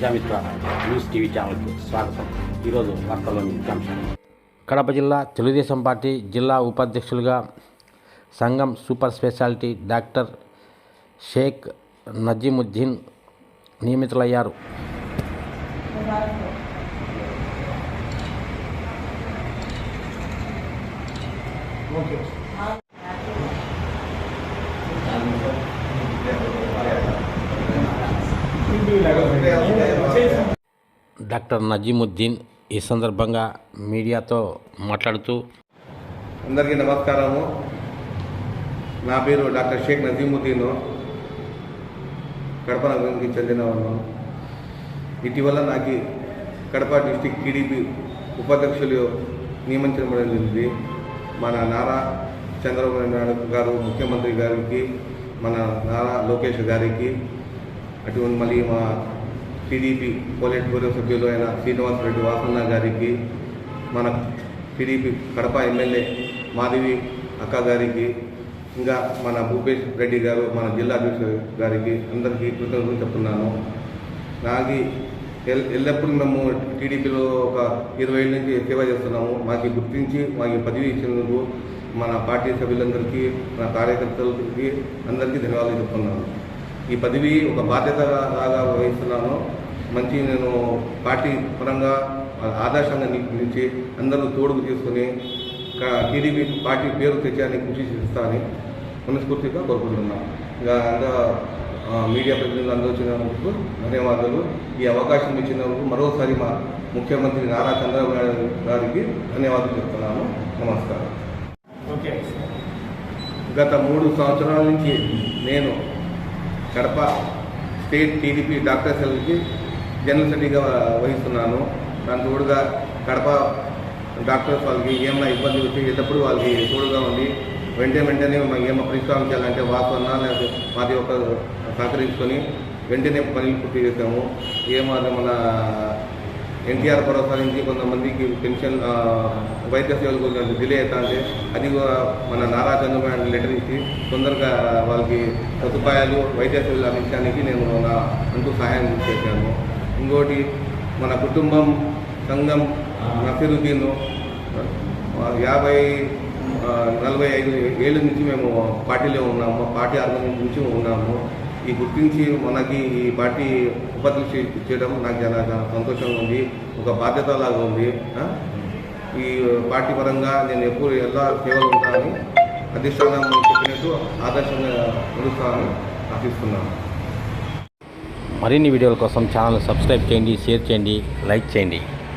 Prajamitra news TV ఛానల్కి స్వాగతం. ఈరోజు వార్తల్లోని ముఖ్యాంశాలు కడప జిల్లా తెలుగుదేశం పార్టీ జిల్లా ఉపాధ్యక్షులుగా సంఘం super speciality doctor Shaik Nazimuddin నియమితులయ్యారు. డాక్టర్ నజీముద్దీన్ ఈ సందర్భంగా మీడియాతో మాట్లాడుతూ అందరికీ నమస్కారము. నా పేరు డాక్టర్ షేక్ నజీముద్దీన్. కడప నగరానికి చెందినవాడు ఇటీవల నాకు కడప డిస్టిక్ టీడీపీ ఉపాధ్యక్షులు జరిగింది మన నారా చంద్రబాబు నాయుడు గారు ముఖ్యమంత్రి గారికి మన నారా లోకేష్ గారికి అటువంటి మళ్ళీ మా టీడీపీ పోలిట్ బ్యూరో సభ్యులు అయిన శ్రీనివాస్ రెడ్డి వాసన్న గారికి మన టీడీపీ కడప ఎమ్మెల్యే మాధవి అక్క గారికి ఇంకా మన భూపేష్ రెడ్డి గారు మన జిల్లా అధ్యక్షుడు గారికి అందరికీ కృతజ్ఞతలు చెప్తున్నాను. నాకు ఎల్ ఎల్లప్పుడూ మేము టీడీపీలో ఒక ఇరవై ఏళ్ళ నుంచి సేవ చేస్తున్నాము. మాకు గుర్తించి మాకు పదవి ఇచ్చినందుకు మన పార్టీ సభ్యులందరికీ మన కార్యకర్తలకి అందరికీ ధన్యవాదాలు చెప్తున్నాను. ఈ పదవి ఒక బాధ్యత లాగా వహిస్తున్నాను. మంచి నేను పార్టీ పరంగా ఆదర్శంగా నిలిచి అందరూ తోడుకు తీసుకుని టీడీపీ పార్టీ పేరు తెచ్చేయడానికి కృషి చేస్తానని మనస్ఫూర్తిగా కోరుకుంటున్నాను. ఇంకా ఆ, మీడియా ప్రతినిధులు అందరూ వచ్చినందుకు ధన్యవాదాలు. ఈ అవకాశం ఇచ్చినందుకు మరోసారి మా ముఖ్యమంత్రి నారా చంద్రబాబు నాయుడు గారికి ధన్యవాదాలు చెప్తున్నాను. నమస్కారం. గత మూడు సంవత్సరాల నుంచి నేను కడప స్టేట్ టీడీపీ డాక్టర్ సెల్కి జనరల్ సెక్రటరీగా వహిస్తున్నాను. దాని తోడుగా కడప డాక్టర్స్ వాళ్ళకి ఏమైనా ఇబ్బంది వచ్చి ఎల్లప్పుడూ వాళ్ళకి తోడుగా ఉండి వెంటనే వెంటనే మాకు ఏమైనా పరిష్కారం చేయాలంటే వాసు అన్నా లేకపోతే మాది ఒక సహకరించుకొని వెంటనే పనులు పూర్తి చేసాము ఏమాత్రం మన ఎన్టీఆర్ భరోసా నుంచి కొంతమందికి పెన్షన్ వైద్య సేవలు కొంచెం డిలే అవుతా అది కూడా మన నారా చంద్రబాబు లెటర్ ఇచ్చి తొందరగా వాళ్ళకి సదుపాయాలు వైద్య సేవలు అందించడానికి నేను నా అంటూ సహాయం చేశాను. ఇంకోటి మన కుటుంబం సంఘం నసీరుద్దీన్ యాభై నలభై ఐదు ఏళ్ళ నుంచి మేము పార్టీలో ఉన్నాము పార్టీ ఆర్గనైజ్ నుంచి ఉన్నాము. ఈ గుర్తించి మనకి ఈ పార్టీ ఉపాధ్యక్ష చేయడం నాకు చాలా సంతోషంగా ఉంది ఒక బాధ్యత లాగా ఉంది ఈ పార్టీ పరంగా నేను ఎప్పుడు ఎలా సేవలు ఉంటానని అధిష్టానం చెప్పినట్టు ఆదర్శంగా నడుస్తానని ఆశిస్తున్నాను. మరిన్ని వీడియోల కోసం ఛానల్ సబ్స్క్రైబ్ చేయండి షేర్ చేయండి లైక్ చేయండి.